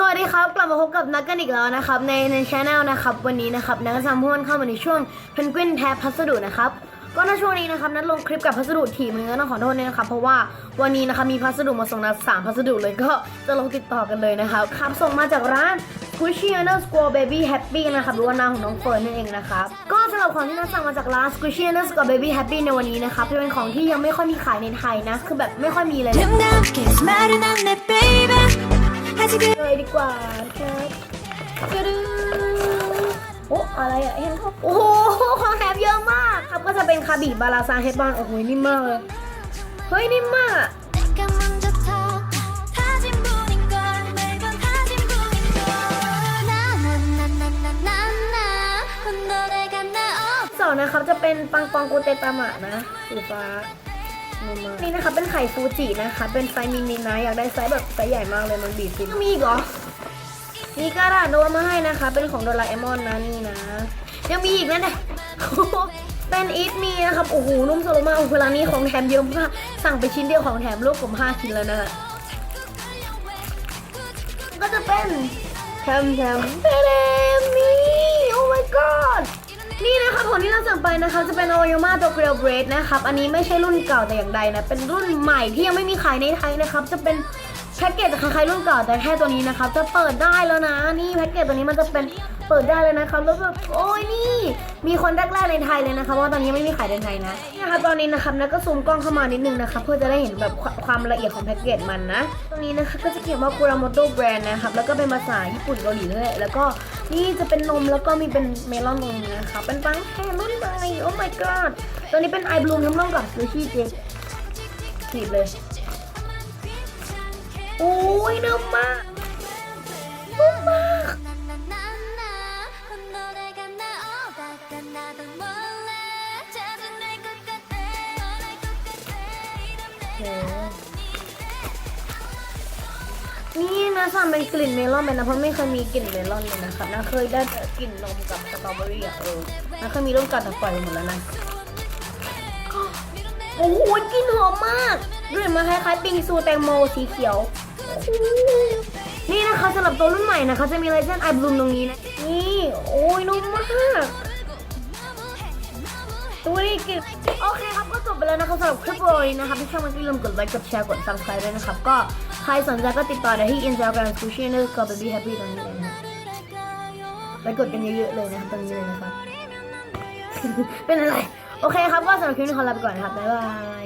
สวัสดีครับ กลับมาพบกับนักกันอีกแล้วนะครับ ในในช anel นะครับ วันนี้นะครับนักก็จะพูดเข้ามาในช่วงเพนกวินแทบพัสดุนะครับก็ในช่วงนี้นะครับนัดลงคลิปกับพัสดุทีมือต้องขอโทษด้วยนะครับเพราะว่าวันนี้นะคะมีพัสดุมาส่งนัดสามพัสดุเลยก็จะลงติดต่อกันเลยนะครับครับส่งมาจากร้าน Squishy Underscore Baby Happy นะครับหรือว่านาของน้องเฟิร์นนั่นเองนะครับก็สำหรับของที่นัดสั่งมาจากร้าน Squishy Underscore Baby Happy ในวันนี้นะครับจะเป็นของที่ยังไม่ค่อยมีขายในไทยนะคือแบบไม่ค่อยมีเลย สเก็เลยดีกว่าครับจะดูโอ้อะไรอะเห็นเขาโอ้โหของแถมเยอะมาก ครับก็จะเป็นคาบิบาราซาเฮดบอนโอ้โหนิ่มมากเฮ้ยนิ่มมากสองนะครับจะเป็นปังปองกูเตตามะนะสีฟ้า นุ่มมากนี่นะคะเป็นไข่ฟูจินะคะ เป็นไซส์มินินะ อยากได้ไซส์แบบไซส์ใหญ่มากเลยมันบีบฟินมีอีกเหรอ มีกระดาษโดนมาให้นะคะ เป็นของโดราเอมอนนะนี่นะ ยังมีอีกนะเนี่ยเป็นอีทมีนะครับ โอ้โห นุ่มสโลมากโอ้โหเวลานี้ของแถมเยอะมาก สั่งไปชิ้นเดียวของแถมลูกผม5ชิ้นแล้วนะฮะก็จะเป็นแถมแถมแถมนี่ นะคะจะเป็นโอโยมาตัวเกลียวเบรดนะครับ อันนี้ไม่ใช่รุ่นเก่าแต่อย่างใดนะ เป็นรุ่นใหม่ที่ยังไม่มีขายในไทยนะครับ จะเป็น แพ็กเกจจะคล้ายๆรุ่นเก่าแต่แค่ตัวนี้นะครับจะเปิดได้แล้วนะ นี่แพ็กเกจตัวนี้มันจะเป็นเปิดได้เลยนะครับแล้วแบบโอ้ยนี่มีคนแรกๆในไทยเลยนะคะว่าตอนนี้ไม่มีขายในไทยนะนี่นะคะตอนนี้นะครับแล้วก็ซูมกล้องเข้ามานิดนึงนะคะเพื่อจะได้เห็นแบบควความละเอียดของแพ็กเกจมันนะตรงนี้นะคะก็จะเขียนว่า Kuramoto Brand นะครับแล้วก็เป็นภาษาญี่ปุ่นเกาหลีด้วยแล้วก็นี่จะเป็นนมแล้วก็มีเป็นเมลอนนมนะคะเป็นปังแค่รุ่นใหม่โอ้ my god ตัวนี้เป็นไอบลูมทั้งร่วมกับซูชิเจขีดเลย โอ้ยเริ่มากเริ่มากนี่นะสั่เป็นกลิ่นเมลอนไปนะเพราะไม่เคยมีกลิ่นเมลอนเลยนะครับนะเคยได้กลิ่นนมกับสตรอเบอรี่อะเออนะเคยมีร่วมกันแต่ปล่อยหมดแล้วนะโอ้โหกลิ่นหอมมากกลิ่นมาคล้ายๆปิงซูแตงโมสีเขียว นี่นะคะสำหรับตัวรุ่นใหม่นะคะจะมีลายเส้นไอบลูมตรงนี้นะ นี่โอ้ยนุ่มมากตัวนี้กินโอเคครับก็จบไปแล้วนะครับสำหรับคลิปวิดีโอนี้นะครับที่ชอบมันก็อย่าลืมกดไลค์กดแชร์กด subscribe ด้วยนะครับ ก็ใครสนใจก็ติดต่อได้ที่ Instagram s u s h i นึกกับ baby happy ตรงนี้เลยนะไปกดกันเยอะๆเลยนะครับตรงนี้เลยนะครับ เป็นอะไร โอเคครับก็สำหรับคลิปนี้ขอลาไปก่อนนะครับบ๊ายบาย